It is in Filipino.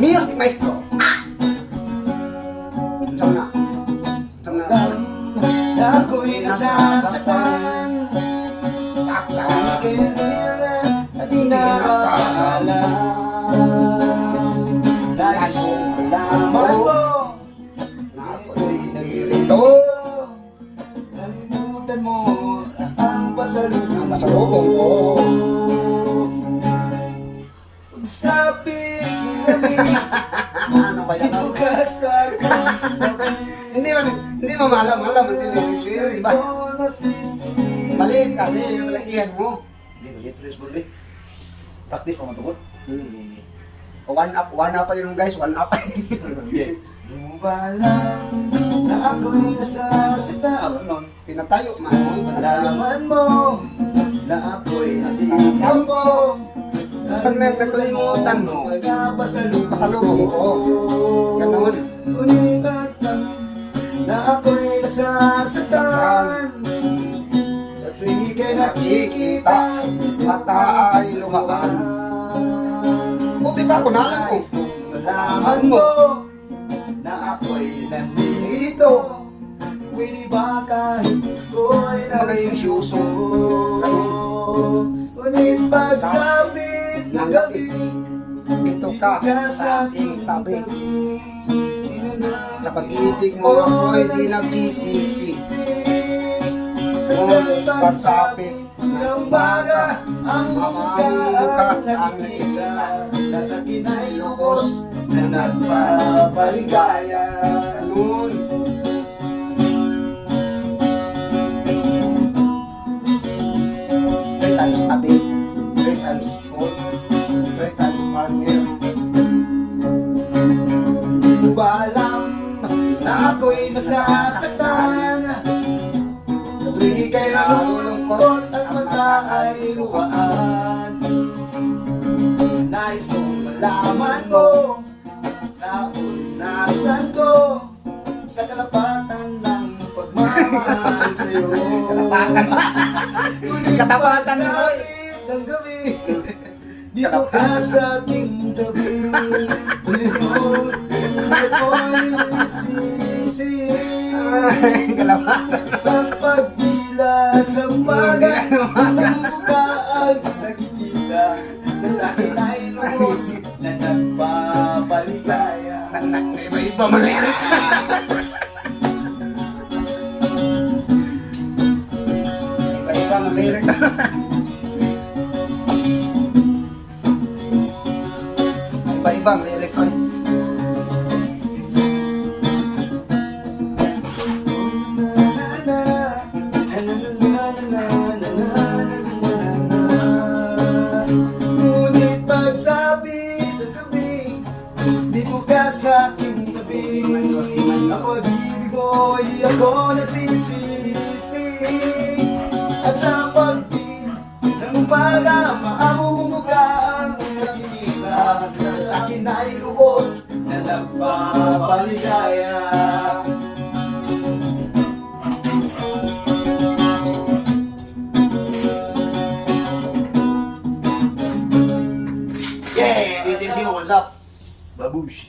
Music Maestro. Saan na? Saan na? Ako'y nasasaktan Saktan. Kaya nila at di nakakaalam Nais kong malaman mo Na ako'y nagirito. Nalimutan mo ang pasalubong Ang pasalubong ko. Gabi Ano ba yan? Hindi man, hindi mo malam, alam mo sila. Di ba? Maliit kasi yung lakihan mo. Hindi, maliit ulit, bro. Practice pa matugod. Hmm. One up, one up pa yun guys, one up. Di mo ba alam na ako'y nasasaktan? Ano, pinatayo man. Pinatayo. Mo na ako'y nandito mo. Pag na- nakalimutan mo, pasalubong ko. Ganon. Ngunit at na ako'y nasasaktan Sa tuwing ika'y nakikita Mata ay luhaan. Buti ba kung alam ko? Malaman mo na ako'y nandito Pwede ba kahit ko'y Mag-ayusyuso. Ngunit pagsapit ng gabi Ito ka sa aking tabi. Sa pag-ibig mo ako'y di nagsisisi. Ngunit pagsapit sa umaga ang mukha ang ang nakikita Nasa kinay lubos na nagpapaligaya Ganun. Na ako'y nasasaktan. At tuwing ika'y nalulungkot at mata ay luhaan Nais kong malaman mo na unasan ko sa kalapatan ng pagmamahal sa'yo. Kalapatan. Katapatan mo, ng gabi Dito ka sa aking tabi kalaman. Pagpagbilat sa umaga ang nakikita Na sa akin ay lubos Na nagpapaligaya Iba-iba mo na yan. Iba-iba ang lyric. Iba-iba ang lyric. Na pag-ibig mo di ako nagsisisi At sa pagpin ng umaga Maamumuga ang nakikita Na sa akin ay lubos na nagpapaligaya Yeah, this is you. What's up? Babush.